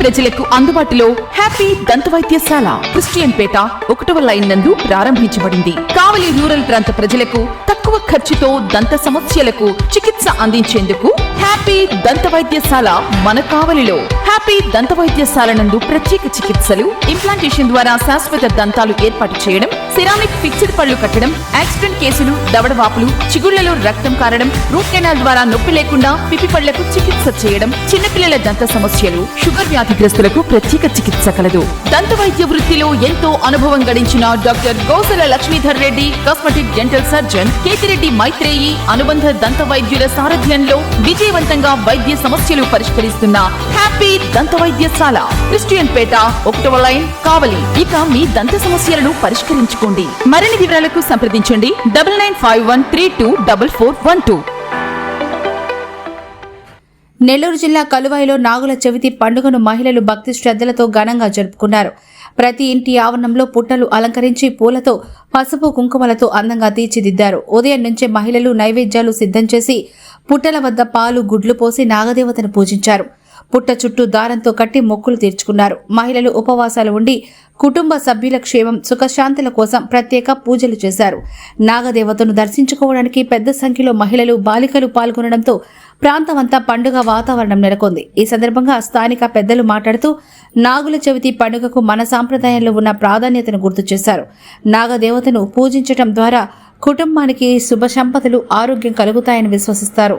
ప్రజలకు అందుబాటులో హ్యాపీ దంత వైద్యశాల క్రిస్టియన్ పేట ఒకటవ లైన్ నందు ప్రారంభించబడింది. కావలి రూరల్ ప్రాంత ప్రజలకు తక్కువ ఖర్చుతో దంత సమస్యలకు చికిత్స అందించేందుకు హ్యాపీ దంత వైద్యశాల మన కావలిలో. హ్యాపీ దంత వైద్యశాల నందు ప్రత్యేక చికిత్సలు ఇంప్లాంటేషన్ ద్వారా శాశ్వత దంతాలు ఏర్పాటు చేయడం సిరామిక్ ఫిక్స్డ్ పళ్ళు కట్టడం యాక్సిడెంట్ కేసులు దవడవాపులు చిగుళ్ళలో రక్తం కారడం రూట్ కెనాల్ ద్వారా నొప్పి లేకుండా పిపి పళ్ళకు చికిత్స చేయడం చిన్నపిల్లల దంత సమస్యలు షుగర్ వ్యాధిగ్రస్తులకు ప్రత్యేక చికిత్స కలదు. దంత వైద్య వృత్తిలో ఎంతో అనుభవం గడించిన doctor Gosala Lakshmidhar Reddy cosmetic dental surgeon Ketireddy Maitreyi అనుబంధ దంత వైద్యుల సారథ్యంలో విజయవంతంగా వైద్య సమస్యలు పరిష్కరిస్తున్న హ్యాపీ దంత వైద్యశాల క్రిస్టియన్ పేట ఒకటవ లైన్ కావలి. ఇక మీ దంత సమస్యలను పరిష్కరించుకోండి మరిన్ని వివరాలకు సంప్రదించండి. Double nine five one three two double four one two. Nellore జిల్లా కలువాయిలో నాగుల చవితి పండుగను మహిళలు భక్తి శ్రద్ధలతో ఘనంగా జరుపుకున్నారు. ప్రతి ఇంటి ఆవరణంలో పుట్టలు అలంకరించి పూలతో పసుపు కుంకుమలతో అందంగా తీర్చిదిద్దారు. ఉదయం నుంచే మహిళలు నైవేద్యాలు సిద్ధం చేసి పుట్టల వద్ద పాలు గుడ్లు పోసి నాగదేవతను పూజించారు. పుట్ట చుట్టూ దారంతో కట్టి మొక్కులు తీర్చుకున్నారు. మహిళలు ఉపవాసాలు ఉండి కుటుంబ సభ్యుల క్షేమం సుఖశాంతుల కోసం ప్రత్యేక పూజలు చేశారు. నాగదేవతను దర్శించుకోవడానికి పెద్ద సంఖ్యలో మహిళలు బాలికలు పాల్గొనడంతో ప్రాంతమంతా పండుగ వాతావరణం నెలకొంది. ఈ సందర్భంగా స్థానిక పెద్దలు మాట్లాడుతూ నాగుల చవితి పండుగకు మన సాంప్రదాయంలో ఉన్న ప్రాధాన్యతను గుర్తు చేశారు. నాగదేవతను పూజించటం ద్వారా కుటుంబానికి శుభ సంపదలు ఆరోగ్యం కలుగుతాయని విశ్వసిస్తారు.